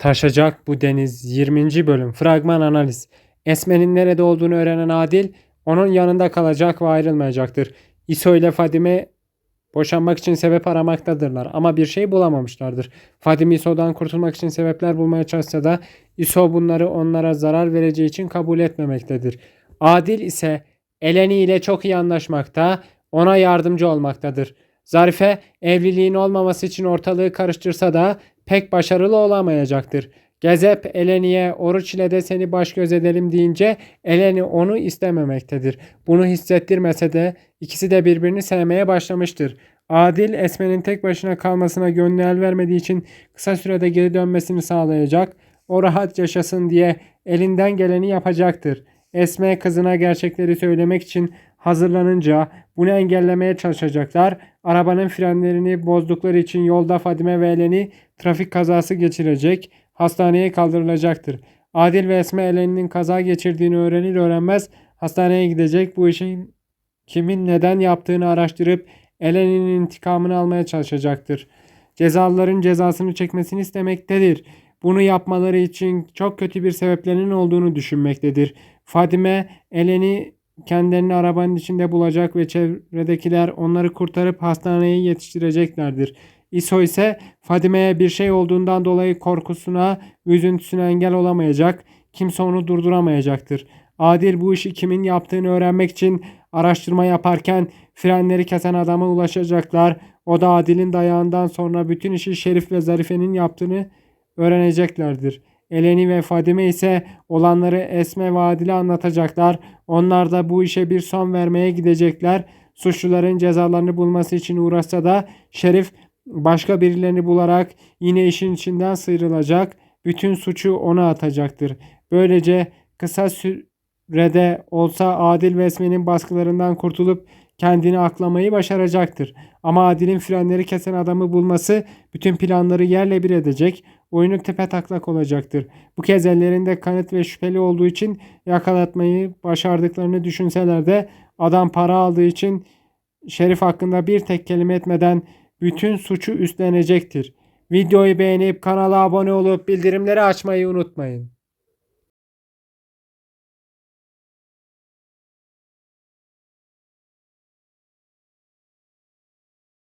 Taşacak bu deniz 20. bölüm fragman analiz. Esme'nin nerede olduğunu öğrenen Adil onun yanında kalacak ve ayrılmayacaktır. İso ile Fadime boşanmak için sebep aramaktadırlar ama bir şey bulamamışlardır. Fadime İso'dan kurtulmak için sebepler bulmaya çalışsa da İso bunları onlara zarar vereceği için kabul etmemektedir. Adil ise Eleni ile çok iyi anlaşmakta, ona yardımcı olmaktadır. Zarife evliliğin olmaması için ortalığı karıştırsa da pek başarılı olamayacaktır. Gezep Eleni'ye oruç ile de seni baş göz edelim deyince Eleni onu istememektedir. Bunu hissettirmese de ikisi de birbirini sevmeye başlamıştır. Adil Esme'nin tek başına kalmasına gönlü el vermediği için kısa sürede geri dönmesini sağlayacak. O rahat yaşasın diye elinden geleni yapacaktır. Esme kızına gerçekleri söylemek için hazırlanınca bunu engellemeye çalışacaklar. Arabanın frenlerini bozdukları için yolda Fadime ve Eleni trafik kazası geçirecek. Hastaneye kaldırılacaktır. Adil ve Esme Eleni'nin kaza geçirdiğini öğrenir öğrenmez hastaneye gidecek. Bu işin kimin neden yaptığını araştırıp Eleni'nin intikamını almaya çalışacaktır. Cezalıların cezasını çekmesini istemektedir. Bunu yapmaları için çok kötü bir sebeplerinin olduğunu düşünmektedir. Fadime Eleni kendilerini arabanın içinde bulacak ve çevredekiler onları kurtarıp hastaneye yetiştireceklerdir. İso ise Fadime'ye bir şey olduğundan dolayı korkusuna, üzüntüsüne engel olamayacak, kimse onu durduramayacaktır. Adil bu işi kimin yaptığını öğrenmek için araştırma yaparken frenleri kesen adama ulaşacaklar. O da Adil'in dayağından sonra bütün işi Şerif ve Zarife'nin yaptığını öğreneceklerdir. Eleni ve Fadime ise olanları Esme ve Adil'e anlatacaklar. Onlar da bu işe bir son vermeye gidecekler. Suçluların cezalarını bulması için uğraşsa da Şerif başka birilerini bularak yine işin içinden sıyrılacak. Bütün suçu ona atacaktır. Böylece kısa sürede olsa Adil ve Esme'nin baskılarından kurtulup kendini aklamayı başaracaktır. Ama Adil'in frenleri kesen adamı bulması bütün planları yerle bir edecek. Oyunu tepe taklak olacaktır. Bu kez ellerinde kanıt ve şüpheli olduğu için yakalatmayı başardıklarını düşünseler de adam para aldığı için Şerif hakkında bir tek kelime etmeden bütün suçu üstlenecektir. Videoyu beğenip kanala abone olup bildirimleri açmayı unutmayın.